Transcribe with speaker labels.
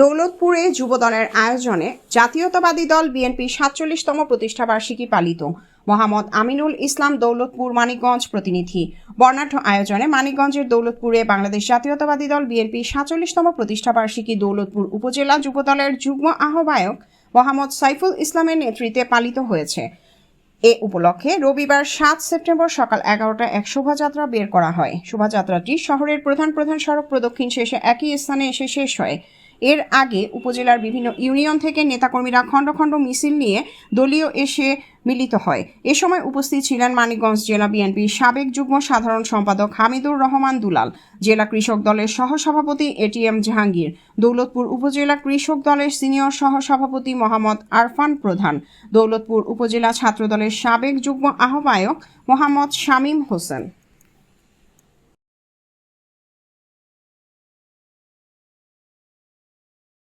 Speaker 1: দৌলতপুরে যুবদলের আয়োজনে জাতীয়তাবাদী দল বিএনপি সাতচল্লিশতম প্রতিষ্ঠাবার্ষিকী পালিত। মোহাম্মদ আমিনুল ইসলাম দৌলতপুর মানিকগঞ্জ প্রতিনিধি। বর্ণাঢ্য আয়োজনে মানিকগঞ্জের দৌলতপুরে বাংলাদেশ জাতীয়তাবাদী দল বিএনপি সাতচল্লিশতম প্রতিষ্ঠাবার্ষিকী দৌলতপুর উপজেলা যুবদলের যুগ্ম আহ্বায়ক মোহাম্মদ সাইফুল ইসলামের নেতৃত্বে পালিত হয়েছে। এ উপলক্ষে রবিবার সাত সেপ্টেম্বর সকাল এগারোটা এক শোভাযাত্রা বের করা হয়। শোভাযাত্রাটি শহরের প্রধান প্রধান সড়ক প্রদক্ষিণ শেষে একই স্থানে এসে শেষ হয়। এর আগে উপজেলার বিভিন্ন ইউনিয়ন থেকে নেতাকর্মীরা খণ্ড খণ্ড মিছিল নিয়ে দলীয় এসে মিলিত হয়। এ সময় উপস্থিত ছিলেন মানিকগঞ্জ জেলা বিএনপির সাবেক যুগ্ম সাধারণ সম্পাদক হামিদুর রহমান দুলাল, জেলা কৃষক দলের সহসভাপতি এটিএম জাহাঙ্গীর, দৌলতপুর উপজেলা কৃষক দলের সিনিয়র সহসভাপতি মোহাম্মদ আরফান প্রধান, দৌলতপুর উপজেলা ছাত্রদলের সাবেক যুগ্ম আহ্বায়ক মোহাম্মদ শামীম হোসেন।